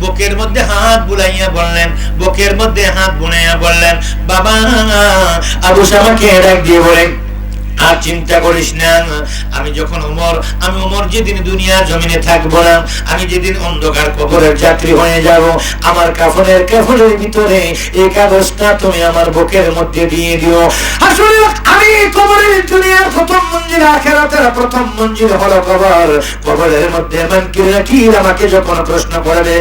বুকের মধ্যে হাত বুলাইয়া বললেন, বুকের মধ্যে হাত বুলাইয়া বললেন, বাবা, আবু সামাকে ডাক দিয়ে বলেন আর চিন্তা করিস না। আমি যখন ওমর, আমি ওমর যেদিন দুনিয়ার জমিনে থাকব না, আমি যেদিন অন্ধকার কবরের যাত্রী হয়ে যাব, আমার কাফনের কাফনের ভিতরে এই কাগজটা তুমি আমার বুকের মধ্যে দিয়ে দিও। আসলে আমি কবরের দুনিয়ার প্রথম মঞ্জিল, আখেরাতের প্রথম মঞ্জিল হলো কবর। কবরের মধ্যে মান কি আমাকে যখন প্রশ্ন করবে,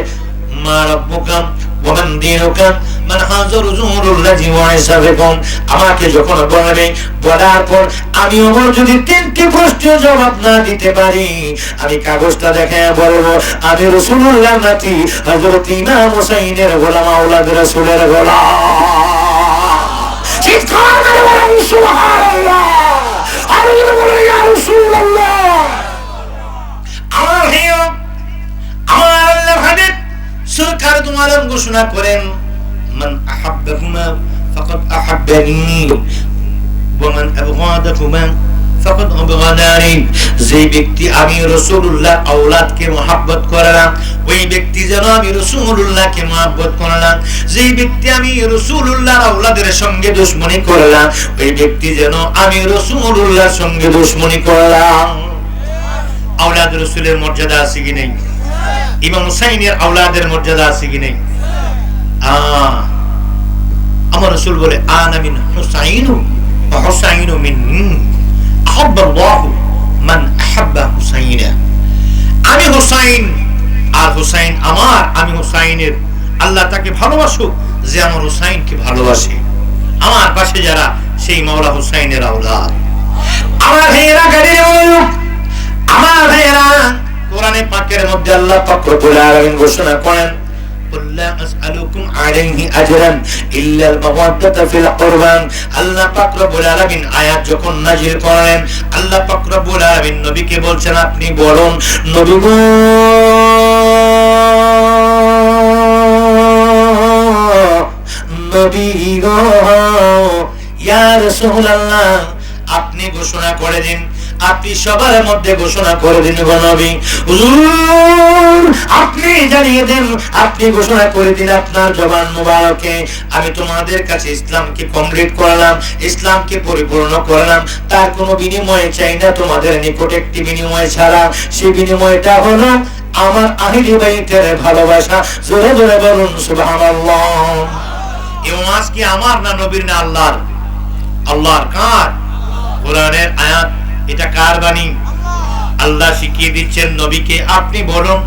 মা রব্বুকাম ওমান দিনুকা মান হাজার জুরুল্লাহি ওয়া হিসাবুকুম আমাকে যখন বলবে, বলার পর আমি ওমর যদি তিনটি প্রশ্নের জবাব না দিতে পারি, আমি কাগজটা দেখে বলব, আমি রাসূলুল্লাহ নাতি, হযরত ইমাম হুসাইনের গোলাম, আওলাদ রাসূলের গোলাম। চিৎকার করে বলেন, সুবহানাল্লাহ। আমি বলি ইয়া রাসূলুল্লাহ। আমার হিয়, আমার আল্লাহ সরকার তোমার ঘোষণা করেন, মান আহাব্বাহুমা ফাকাদ আহাব্বানি ওয়া মান আবগাদাহুমা ফাকাদ আবগাদানি। যে ব্যক্তি আমি রাসূলুল্লাহ আওলাদকে মহব্বত করে না ওই ব্যক্তি যেন আমি রাসূলুল্লাহকে মহব্বত করে না যে ব্যক্তি আমি রাসূলুল্লাহর আওলাদের সঙ্গে দুশমনি করলাম, ওই ব্যক্তি যেন আমি রাসূলুল্লাহর সঙ্গে দুশমনি করলাম। আওলাদ রসুলের মর্যাদা আছে কি নেই? ইমাম হুসাইনের আওলাদের মর্যাদা আছে কি নেই? আমার রসুল বলে, আনা মিন হুসাইনু হুসাইনু মিন আহাব্বাল্লাহু মান আহাব্বা হুসাইনা। আমি হুসাইন, আর হুসাইন আমার, আমি হুসাইনের। আল্লাহ তাকে ভালোবাসুক, যে আমার হুসাইনকে ভালোবাসে। আমার পাশে যারা, সেই মাওলা হুসাইনের আওলাদ। আমার ভাইয়েরা, গাড়ির মধ্যে আল্লাহ পাক আলামিন ঘোষণা করেন আল্লাহ নবীকে বলছেন, আপনি বলুন নবী নবী আপনি ঘোষণা করে দিন আপনি সবার মধ্যে ঘোষণা করে দিন নবী। হুজুর, আপনি জানিয়ে দেন, আপনি ঘোষণা করে দিন আপনার জবান মুবারকে। আমি তোমাদের কাছে ইসলামকে কমপ্লিট করলাম, ইসলামকে পরিপূর্ণ করলাম। তার কোনো বিনিময় চাই না, তোমাদের নিকট একটি বিনিময় ছাড়া। সেই বিনিময়টা হলো আমার আহিলি বাইতের ভালোবাসা। জোরে জোরে বলুন, সুবহানাল্লাহ। এই ওয়াজ কি আমার না নবীর না আল্লাহর? আল্লাহর কার? কোরআনের আয়াত এটা কার বাণী? আল্লাহ শিখিয়ে দিচ্ছেন নবীকে, আপনি বলুন,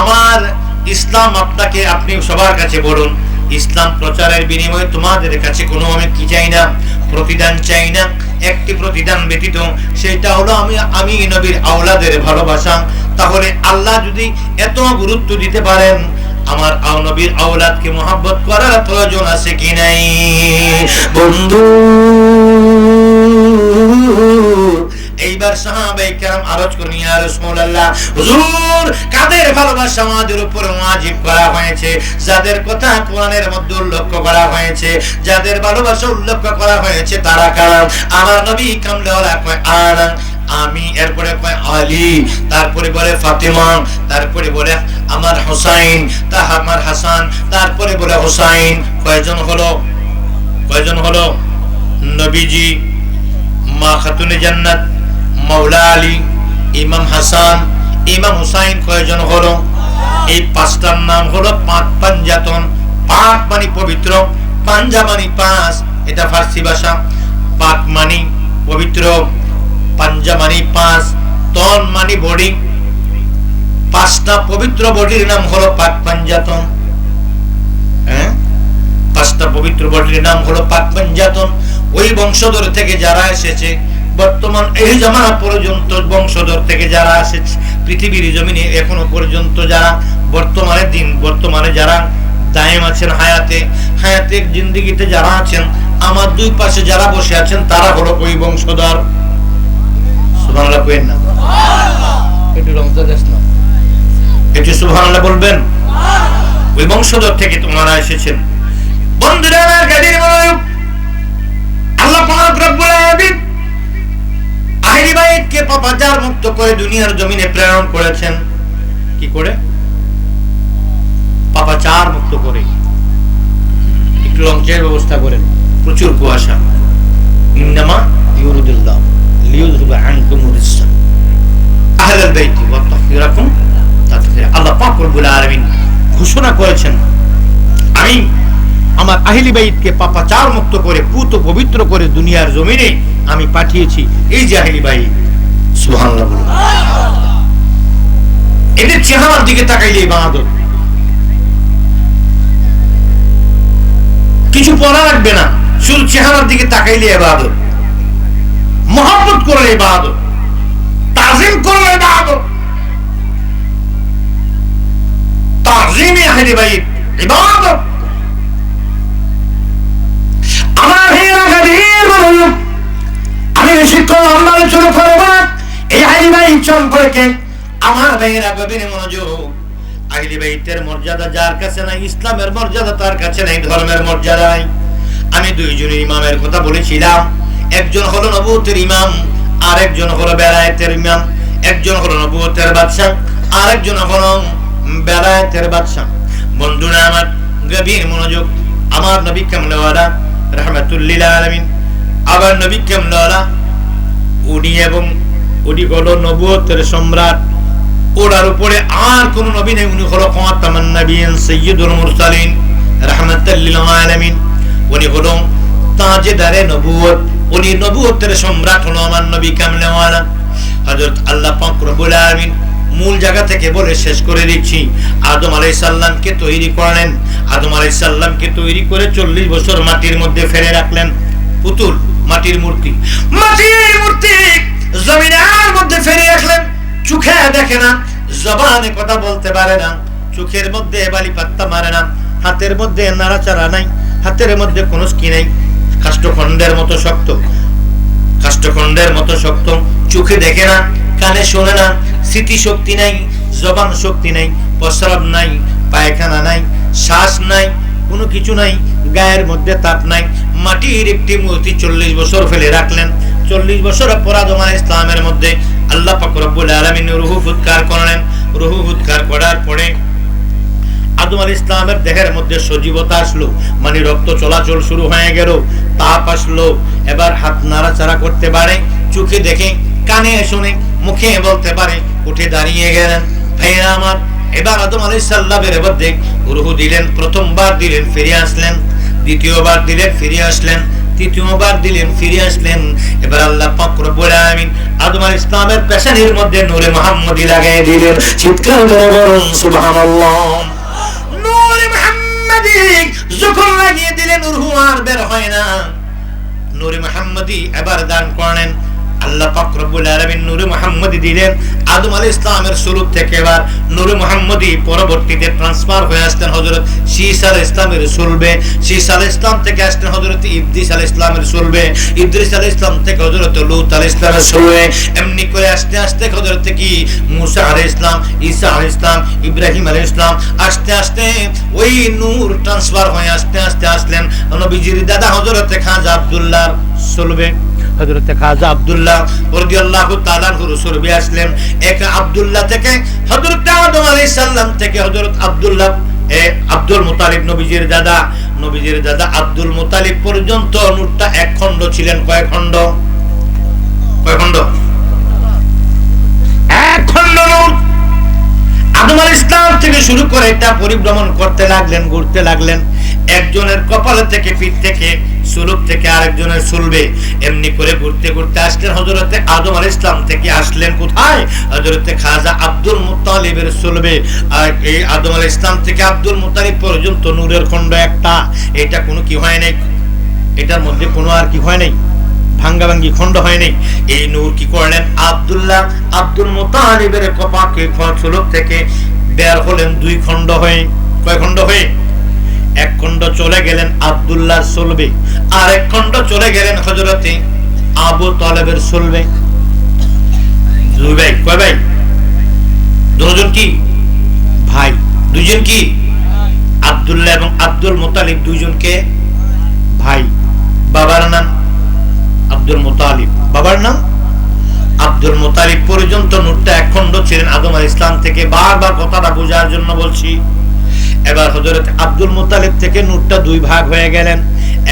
আমার ইসলাম আপনাকে, আপনি সবার কাছে বলুন, ইসলাম প্রচারের বিনিময়ে তোমাদের কাছে কোনো, আমি কি চাই না? প্রতিদান চাই না, একটি প্রতিদান ব্যতীত, সেটা হলো আমি আমি নবীর আওলাদের ভালোবাসা। তাহলে আল্লাহ যদি এত গুরুত্ব দিতে পারেন, আমার নবীর আওলাদকে মহাব্বত করার প্রয়োজন আছে কি নাই? বন্ধু এইবার সাহাবাই আরজ ইয়া রাসূলুল্লাহ, হুজুর, কাদের ভালোবাসা আমাদের উপর ওয়াজিব করা হয়েছে? যাদের কথা কোরআনের মধ্যে উল্লেখ করা হয়েছে, যাদের ভালোবাসা উল্লেখ করা হয়েছে, তারা কারাম আমার নবী কয় আমি, এরপরে কয়, আলী। তারপরে বলে ফাতেমা। তারপরে বলে আমার হোসাইন, তা আমার হাসান। তারপরে বলে হোসাইন। কয়জন হলো? কয়জন হলো? নবীজি। মা খাতুনে জান্নাত। মাওলা আলী, ইমাম হাসান, ইমাম হুসাইন কয়জন হলো? এই পাঁচটার নাম হলো পাঁচ পাঞ্জাতন। পাক মানে পবিত্র, পাঞ্জা মানে পাঁচ, এটা ফার্সি ভাষা। পাক মানে পবিত্র, পাঞ্জা মানে পাঁচ, তন মানে বডি। পাঁচটা পবিত্র বডির নাম হলো পাক পাঞ্জাতন। হ্যাঁ? পাঁচটা পবিত্র বডির নাম হলো পাক পাঞ্জাতন। ওই বংশধর থেকে যারা এসেছে বর্তমান এই জামানা পর্যন্ত বংশধর থেকে যারা এসেছে পৃথিবীর জমিনে এখনও পর্যন্ত যারা বর্তমানে দিন বর্তমানে যারা দায়েম আছেন হায়াতে হায়াতে জিন্দিগিতে যারা আছেন আমার দুই পাশে যারা বসে আছেন তারা হলো ওই বংশধর। সুবহানাল্লাহ কইেন না। একটু রমজা দেশ না। একটু সুবহানাল্লাহ বলবেন। ওই বংশধর থেকে তোমরা এসেছেন। বন্ধুরা আমার গাড়ির মনোযোগ মুক্ত করে দুনিয়ার জমিনে প্রেরণ করেছেন। কি করে? করে। একটু লঞ্চের ব্যবস্থা করেন। প্রচুর কুয়াশা। ইন্নামা ইউরুদুল্লাহ আনকুম ওয়া আল্লাহ পাক রব্বুল আলামিন ঘোষণা করেছেন, আমি আমার আহলি বাইতকে পাপাচার মুক্ত করে, পুত পবিত্র করে দুনিয়ার জমিনে আমি পাঠিয়েছি। এই যে আহলি সুবহানাল্লাহ এদের চেহারার দিকে তাকাইলে বাহাদুর কিছু পড়া লাগবে না, শুধু চেহারার দিকে তাকাইলে বাহাদুর মহব্বত করলে বাহাদুর তাজিম করলে বাহাদুর তাজিমে আহলে বাইত, ইবাদত। আমি বেশি কম আলোচনা করব না। এই আহলে বাইত সম্পর্কে আমার ভাইয়েরা গভীর মনোযোগ। আহলে বাইতের মর্যাদা যার কাছে নাই, ইসলামের মর্যাদা তার কাছে নাই, ধর্মের মর্যাদা আমি ইমামের কথা বলেছিলাম। একজন হলো নবুতের ইমাম আর একজন হলো বেলায়েতের ইমাম। একজন হলো নবুতের বাদশা আর একজন হলো বেলায়েতের বাদশা বন্ধুরা আমার গভীর মনোযোগ, আমার নবী কামলাওয়ালা, রহমাতুল্লিল আলামিন আবার নবী কামলাওয়ালা উনি এবং উনি হলো নবুয়তের সম্রাট। ওনার উপরে আর কোন নবী নেই, উনি হলো খাতামান নবিয়িন সাইয়্যিদুল মুরসালিন, রাহমাতাল লিল আলামিন। উনি হলো তাজেদারে নবুয়ত, উনি নবুয়তের সম্রাট হলো আমার নবী কামলেওয়ালা। হযরত আল্লাহ পাক রব্বুল আলামিন মূল জায়গা থেকে বলে শেষ করে দিচ্ছি। আদম আলাইহিস সালামকে তৈরি করলেন। আদম আলাইহিস সালামকে তৈরি করে 40 বছর মাটির মধ্যে ফেলে রাখলেন। পুতুল। মাটির মূর্তি। মাটির মূর্তি জমিনের মধ্যে ফেলে রাখলেন। চোখে দেখে না, জবানে কথা বলতে পারে না। চোখের মধ্যে বালি পাত্তা মারে না। হাতের মধ্যে নাড়াচাড়া নাই। হাতের মধ্যে কোনো স্কি নাই। কাষ্ঠখণ্ডের মতো শক্ত। কাষ্ঠখণ্ডের মতো শক্ত। চোখে দেখে না, কানে শোনে না। স্মৃতি শক্তি নাই, জবান শক্তি নাই, প্রস্রাব নাই, পায়খানা নাই, শ্বাস নাই, কোনো কিছু নাই। গায়ের মধ্যে তাপ নাই। মাটির একটি মূর্তি চল্লিশ বছর ফেলে রাখলেন। চল্লিশ বছর পর আদম আলাইহিস ইসলামের মধ্যে আল্লাহ পাক রব্বুল আলামিন রুহু ফুৎকার করলেন। রুহু ফুৎকার করার পরে আদম আল ইসলামের দেহের মধ্যে সজীবতা আসলো মানে রক্ত চলাচল শুরু হয়ে গেল, তাপ আসলো। এবার হাত নাড়াচাড়া করতে পারে, চোখে দেখে, কানে শুনে, মুখে বলতে পারে, উঠে দাঁড়িয়ে গেলেন। ভাইরা আমার, এবার আদম আলাই সাল্লামের মধ্যে রুহু দিলেন, প্রথমবার দিলেন, ফিরে আসলেন। দ্বিতীয়বার দিলেন, ফিরে আসলেন। তৃতীয়বার দিলেন, ফিরে আসলেন। এবার আল্লাহ পাকর বলে আমি আদম আলাইহিস ইসলামের পেশানির মধ্যে নূরে মোহাম্মদি লাগিয়ে দিলেন। চিৎকার করে বলুন, সুবহানাল্লাহ। নূরে মোহাম্মদি যখন লাগিয়ে দিলেন, রুহু আর বের হয় না। নূরে মোহাম্মদি এবার দান করলেন। এমনি করে আস্তে আস্তে হযরত কি? মুসা আলাইহিস ইসলাম ঈসা আলাইহিস ইসলাম ইব্রাহিম আলাইহিস ইসলাম আস্তে আস্তে ওই নূর ট্রান্সফার হয়ে আস্তে আস্তে আসলেন। নবীজির দাদা হযরত খাজা আব্দুল্লাহর চলবে হযরত খাজা আব্দুল্লাহ রাদিয়াল্লাহু তাআলা রসুলবে আসলেন। এক আব্দুল্লাহ থেকে হযরত আদম আলাইহিস সালাম থেকে হযরত আব্দুল্লাহ, এ আব্দুল মুতালিব নবীজির দাদা। নবীজির দাদা আব্দুল মুতালিব পর্যন্ত নূরটা এক খণ্ড ছিলেন। কয় খণ্ড? কয় খণ্ড? এক খণ্ড নূর। আদম আলাইহিস ইসলাম থেকে শুরু করে এটা পরিভ্রমণ করতে লাগলেন, ঘুরতে লাগলেন। একজনের কপাল থেকে, পিঠ থেকে সুলুক থেকে আরেকজনের সুলবে এমনি করে ঘুরতে ঘুরতে আসলেন হজরতে আদম আল ইসলাম থেকে আসলেন কোথায়? হজরতে খাজা আব্দুল মুতালিবের সুলবে আর এই আদম আল ইসলাম থেকে আব্দুল মুতালিব পর্যন্ত নূরের খণ্ড একটা। এটা কোনো কি হয় নাই? এটার মধ্যে কোনো আর কি হয় নাই? ভাঙ্গাভাঙ্গি খণ্ড হয় নাই। এই নূর কি করলেন? আব্দুল্লাহ আব্দুল মুতালিবের কপাকে সুলভ থেকে বের হলেন দুই খণ্ড হয়ে। কয় খণ্ড হয়ে? এক খণ্ড চলে গেলেন আব্দুল্লাহ সলবে আর এক খণ্ড চলে গেলেন হজরতে আবু তলেবের সলবে দুই ভাই, কয় ভাই? দুজন কি? ভাই। দুজন কি? আব্দুল্লাহ এবং আব্দুল মোতালিব দুইজনকে ভাই। বাবার নাম আব্দুল মোতালিব। বাবার নাম? আব্দুল মোতালিব পর্যন্ত নূরটা এক খণ্ড ছিলেন আদম ইসলাম থেকে। বারবার কথাটা বোঝার জন্য বলছি এবার হজরত আব্দুল মুতালিব থেকে নূরটা দুই ভাগ হয়ে গেলেন।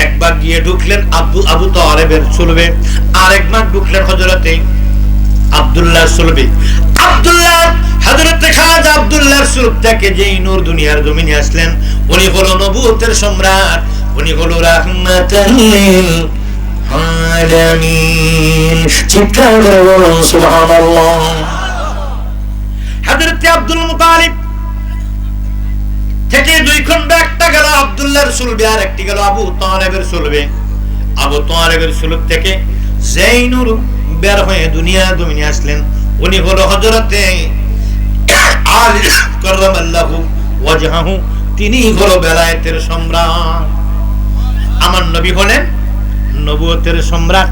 একবার গিয়ে ঢুকলেন আব্দু আবু তালেবের চলবে আরেকবার ঢুকলেন হজরতে আব্দুল্লাহ সুলবি আব্দুল্লাহ হযরত খাজা আব্দুল্লাহর সুলব থেকে যেই নূর দুনিয়ার জমিনে আসলেন উনি হলো নবুয়তের সম্রাট উনি হলো রাহমাতাল আলামিন। চিৎকার করে বলুন সুবহানাল্লাহ। হযরত আব্দুল মুতালিব থেকে দুই খন্ড একটা গেল আব্দুল্লাহর সুলবে আর একটি গেল আবু তালেবের সুলবে আবু তালেবের সুলব থেকে যেই নূর বের হয়ে দুনিয়া দুমিনে আসলেন। উনি হলো হজরতে আলী তিনি হলো বেলায়েতের সম্রাট। আমার নবী হলেন নবুয়তের সম্রাট,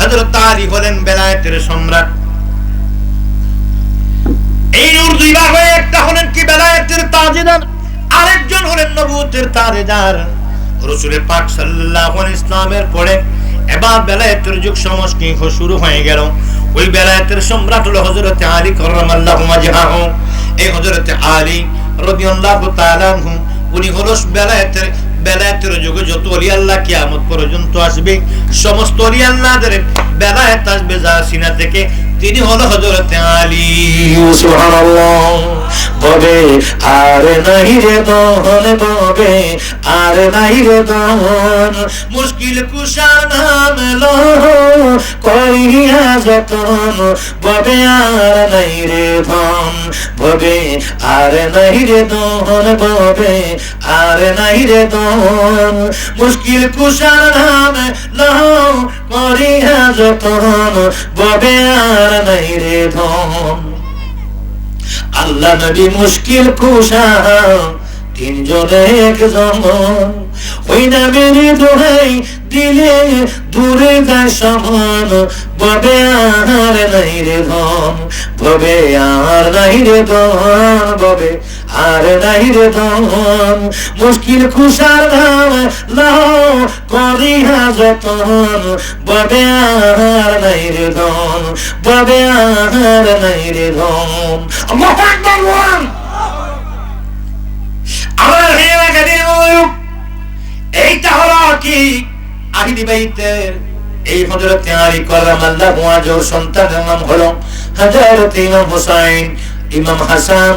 হযরত আলী হলেন বেলায়েতের সম্রাট। এই নূর দুই ভাগ হয়ে একটা হলেন কি বেলায়েতের তাজেদার? আরেকজন হলেন নবুয়তের তাজেদার। রসুলের পাক আলাইহি ইসলামের পরে এবার বেলায়েতের যুগ সংস্কৃতি শুরু হয়ে গেল। ওই বেলায়েতের সম্রাট হলো হযরত আলী কররামাল্লাহু ওয়াজহাহু এই হযরত আলী রাদিয়াল্লাহু তাআলা আনহু, উনি হলো বেলায়েতের বেলায়েতের যুগে যত অলি আল্লাহ কিয়ামত পর্যন্ত আসবে, সমস্ত অলি আল্লাহদের বেলায়েত আসবে যার সিনা থেকে তিনি হলো হযরত আলী। সুবহানাল্লাহ। ববে আর নাই রে দহন ববে আর নাই রে দহন মুশকিল কুশার নাম লো করিয়া যতন। ববে আর নাই রে ধন ববে আর নাই রে দহন ববে আর নাই রে দহন মুশকিল কুশার নাম লো করিয়া যতন। ববে আর নাই রে ধন। আল্লাহ নবী মুশকিল কুশা তিনজনে একজন। ওই নামের দোহাই দিলে দূরে যায় সমান। ববে আর নাই রে ধন, ববে আর নাই রে ধন, ববে আর নাই রে ধন। মুশকিল খুশার নাম লাও করিয়া যতন, ববে আর নাই রে ধন, ববে আর নাই রে ধন। আমার হেরা গাদির এইটা হলো কি? আহিদি বাইতের এই হযরত আলী কররামাল্লাহু ওয়াজহুর সন্তানের নাম হলো হযরত ইমাম হুসাইন। ইমাম হাসান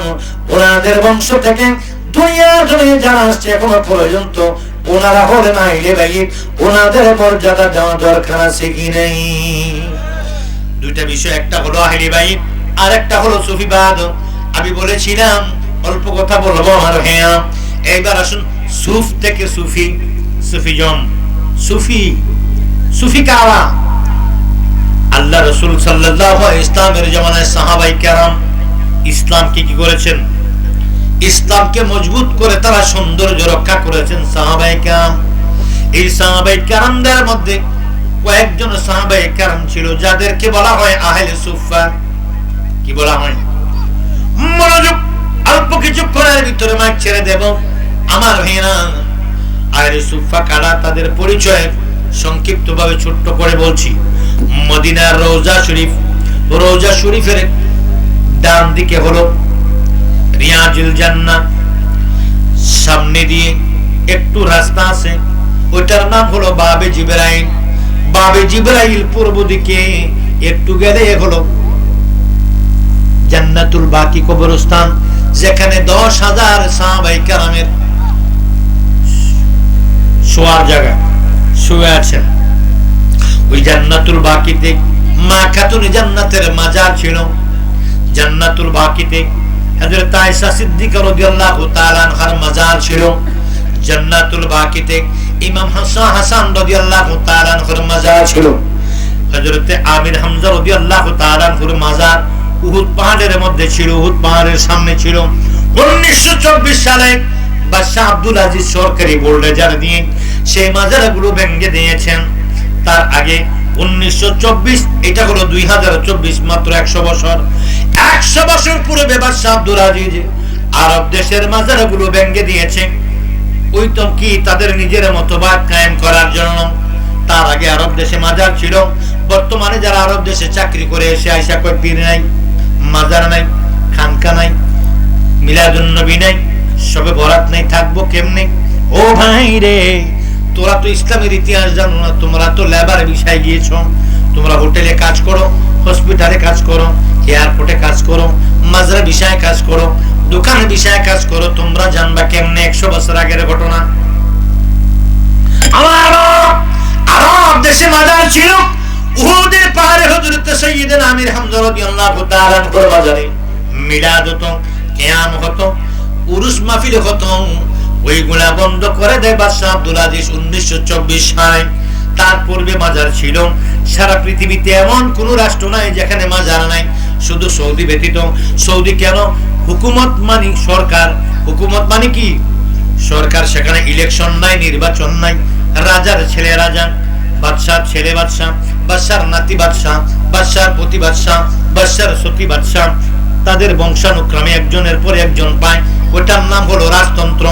ওনাদের বংশ থেকে দুনিয়া জুড়ে যারা আসছে এখনও পর্যন্ত ওনারা হলেন আইলে বাইত। ওনাদের মর্যাদা দেওয়া দরকার আছে কি নেই? দুইটা বিষয়, একটা হলো আহলি বাইত আর একটা হলো সুফিবাদ আমি বলেছিলাম অল্প কথা বলব আমার হ্যাঁ। এইবার আসুন, সুফ থেকে সুফি, সুফিজম। সুফি সুফি কারা? আল্লাহ রসুল আলাইহি ইসলামের জামানায় সাহাবাই কেরাম ইসলামকে কি করেছেন? ইসলামকে মজবুত করে তারা সৌন্দর্য রক্ষা করেছেন সাহাবাই কেরাম। এই সাহাবাই কেরামদের মধ্যে কয়েকজন সাহাবাই কেরাম ছিল, যাদেরকে বলা হয় আহলে সুফা কি বলা হয়? অল্প কিছুক্ষণের ভিতরে মাইক ছেড়ে দেব। আমার সুফা তাদের ছোট্ট করে বলছি। মদিনার রোজা শরীফ, রোজা শরীফের ডান দিকে হলো রিয়াজুল জান্নাত। সামনে দিয়ে একটু রাস্তা আছে। ওইটার নাম হলো বাবে জিবরাইল। বাবে জিবরাইল পূর্ব দিকে একটু গেলে হলো জান্নাতুল বাকি কবরস্থান। যেখানে দশ হাজার সাহাবাই শোয়ার জায়গা, শুয়ে আছেন। ওই জান্নাতুল বাকিতে মা খাতুন জান্নাতের মাজার ছিল। জান্নাতুল বাকিতে আয়েশা রাদিয়াল্লাহু তাআলা আনহার মাজার ছিল। জান্নাতুল বাকিতে ইমাম হাসান হাসান রাদিয়াল্লাহু তাআলা আনহার মাজার ছিল। হযরত আমির হামজা রাদিয়াল্লাহু তাআলা আনহুর মাজার উহুদ পাহাড়ের মধ্যে ছিল, উহুদ পাহাড়ের সামনে ছিল। 1924 সালে বাদশাহ আব্দুল আজিজ সরকারি বোর্ডে যারা দিয়ে সেই মাজারগুলো ভেঙে দিয়েছেন। তার আগে উনিশশো এটা হলো দুই মাত্র একশো বছর। একশো বছর পূর্বে বাদশাহ আব্দুল আজিজ আরব দেশের মাজারগুলো ভেঙে দিয়েছে, ওই তো কি তাদের নিজের মতবাদ কায়েম করার জন্য। তার আগে আরব দেশে মাজার ছিল। বর্তমানে যারা আরব দেশে চাকরি করে এসে আইসা কয়, পীর নাই। মাজার নাই, খানকা নাই মিলাদুন নবী নাই, সবে বরাত নেই, থাকব কেমনে? ও ভাই রে, তোরা তো ইসলামের ইতিহাস জানো না, তোমরা তো লেবার বিষয় গিয়েছ, তোমরা হোটেলে কাজ করো, হসপিটালে কাজ করো, এয়ারপোর্টে কাজ করো মাজরা বিষয়ে কাজ করো, দোকান বিষয়ে কাজ করো, তোমরা জানবা কেমনে একশো বছর আগের ঘটনা? আমার আরব দেশে মাজার ছিল সাইয়্যিদনা আমির হামজা রাদিয়াল্লাহু তাআলা আনহুর মাজারে মিলাদ হতো, কিয়াম হতো, উরুস মাহফিল হতো। ওইগুলা বন্ধ করে দেয় বাদশাহ আব্দুল আজিজ 1924 সালে। তার পূর্বে মাজার ছিল। সারা পৃথিবীতে এমন কোন রাষ্ট্র নাই যেখানে মাজার নাই, শুধু সৌদি ব্যতীত। সৌদি কেন? হুকুমত মানি সরকার। হুকুমত মানে কি? সরকার সেখানে ইলেকশন নাই, নির্বাচন নাই। রাজার ছেলে রাজা বাদশাহ ছেলে বাদশাহ বাদশার নাতি বাদশাহ, বাদশার প্রতি বাদশাহ, বাদশার সতী বাদশাহ, তাদের বংশানুক্রমে একজনের পরে একজন পায়। ওটার নাম হলো রাজতন্ত্র।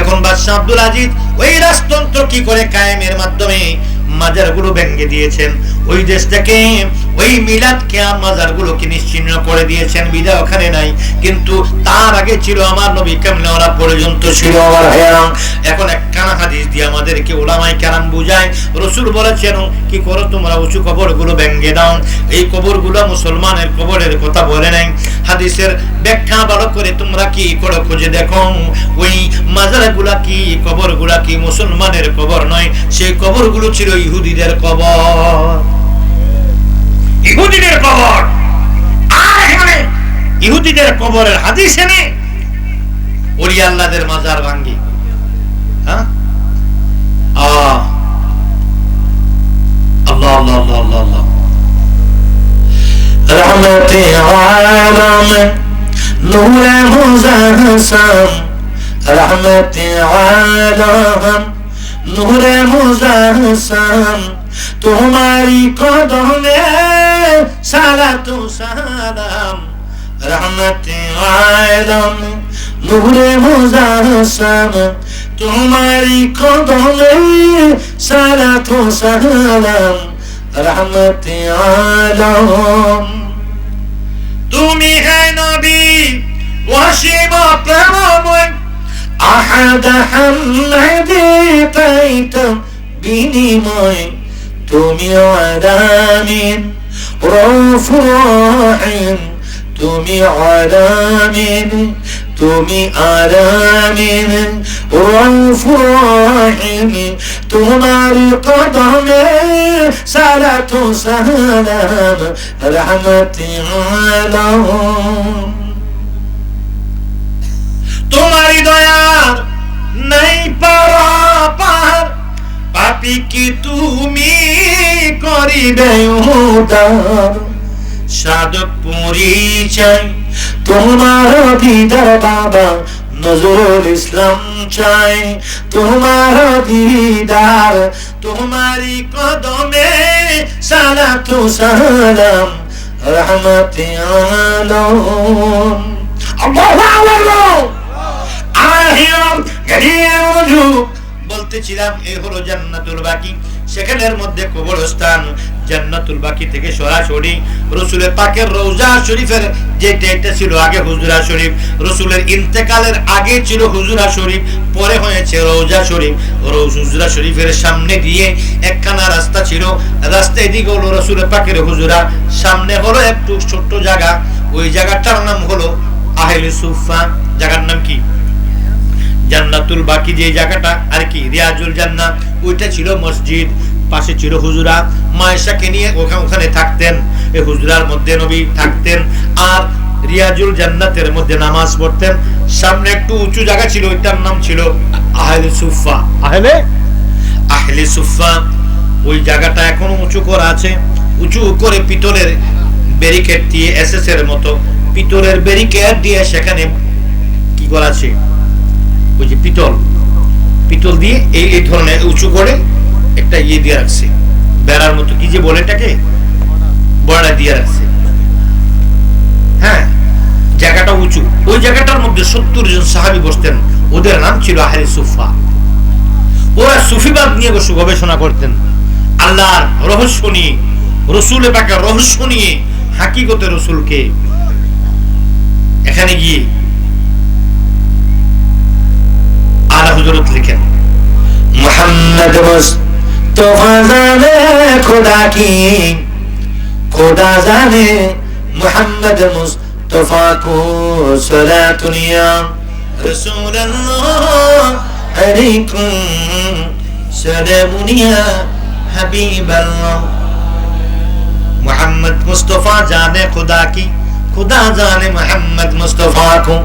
এখন বাদশাহ আব্দুল আজিজ, ওই রাজতন্ত্র কি করে কায়েমের মাধ্যমে মাজারগুলো ভেঙে দিয়েছেন। ওই দেশ থেকে ওই মিলাদ কেয়াম মাজারগুলোকে নিশ্চিহ্ন করে দিয়েছেন, বিদায় ওখানে নাই। কিন্তু তার আগে ছিল আমার নবী কামলেওয়ালা পর্যন্ত ছিল আমার হ্যাঁ এখন এক কানা হাদিস দিয়ে আমাদেরকে ওলামাই কেরাম বুঝায়। রসুল বলেছেন, কি করো তোমরা? উঁচু কবরগুলো ভেঙে দাও। এই কবরগুলো মুসলমানের কবরের কথা বলে নাই। হাদিসের ব্যাখ্যা ভালো করে তোমরা কি করো খুঁজে দেখো? ওই মাজারগুলা কি, কবরগুলা কি মুসলমানের কবর নয়? সেই কবরগুলো ছিল ইহুদিদের কবর। ইহুদিদের কবর। আর এখানে ইহুদিদের কবরের হাদিস এনে ওলি আল্লাহদের মাজার ভাঙ্গি। হ্যাঁ? রহমতে আলম নূরে মুজাহসাম, রহমতে আলম নূরে মুজাহসাম তোমারি কদমে সালাতু সালাম, রহমতে আলম নূরে মুজাহসাম তোমারি কদমে সালাতু সালাম, রহমতে আলম তুমি হে নবী ওয়াসিম প্রেমময় আহাদ হামদে পাইতাম বিনিময় তুমি আরামিন রফুরাহিম তুমি আরামিন তুমি আরামিন রফুরাহিম তোমার কদমে সালাতু সালাম রহমতি আলম কি তুমি করিবে সাধক পরিচয় তোমার দিদার বাবা নজরুল ইসলাম চাই তোমার দিদার তোমারি কদমে সালাতু সালাম রহমতে আলম আল্লাহু আকবার রুজু বলতেছিলাম, এ হলো জান্নাতুল বাকি। সেখানের মধ্যে কবরস্থান, জান্নাতুল বাকি থেকে সরাসরি রসুলের পাকের রোজা শরীফের যে ডেটটা ছিল আগে হুজুরা শরীফ, রসুলের ইন্তেকালের আগে ছিল হুজুরা শরীফ, পরে হয়েছে রোজা শরীফ। হুজুরা শরীফের সামনে দিয়ে একখানা রাস্তা ছিল। রাস্তা এদিকে হলো রসুলের পাকের হুজুরা, সামনে হলো একটু ছোট্ট জায়গা। ওই জায়গাটার নাম হলো আহলে সুফা জায়গার নাম কি? জান্নাতুল বাকি যে জায়গাটা আর কি রিয়াজুল জান্নাত ওইটা ছিল মসজিদ পাশে ছিল হুজুরা। মায়েশাকে নিয়ে ওখানে ওখানে থাকতেন। এই হুজুরার মধ্যে নবী থাকতেন। আর রিয়াজুল জান্নাতের মধ্যে নামাজ পড়তেন। সামনে একটু উঁচু জায়গা ছিল ওইটার নাম ছিল আহলে সুফা আহলে? আহলে সুফা ওই জায়গাটা এখনও উঁচু করা আছে। উঁচু করে পিতলের ব্যারিকেড দিয়ে এসএস এর মতো পিতলের ব্যারিকেড দিয়ে সেখানে কি করা আছে? ওই যে পিতল পিতল দিয়ে এই এই ধরনের উঁচু করে একটা ইয়ে দিয়ে রাখছে। বেড়ার মতো, কি যে বলে এটাকে? বড়া দিয়ে রাখছে। হ্যাঁ জায়গাটা উঁচু। ওই জায়গাটার মধ্যে সত্তর জন সাহাবি বসতেন। ওদের নাম ছিল আহলে সুফা। ওরা সুফিবাদ নিয়ে বসে গবেষণা করতেন। আল্লাহর রহস্য নিয়ে রসুলের পাকে রহস্য নিয়ে হাকিগতে রসুলকে। এখানে গিয়ে আর হজরত লিখেন মোহাম্মদ মুস্তফা জানে খোদা কি খোদা জানে মোহাম্মদ মুস্তফা কো সরা দুনিয়া رسول الله عليكم سلام يا حبيب الله محمد مصطفى جانے خدا کی خدا جانے محمد مصطفیٰ کو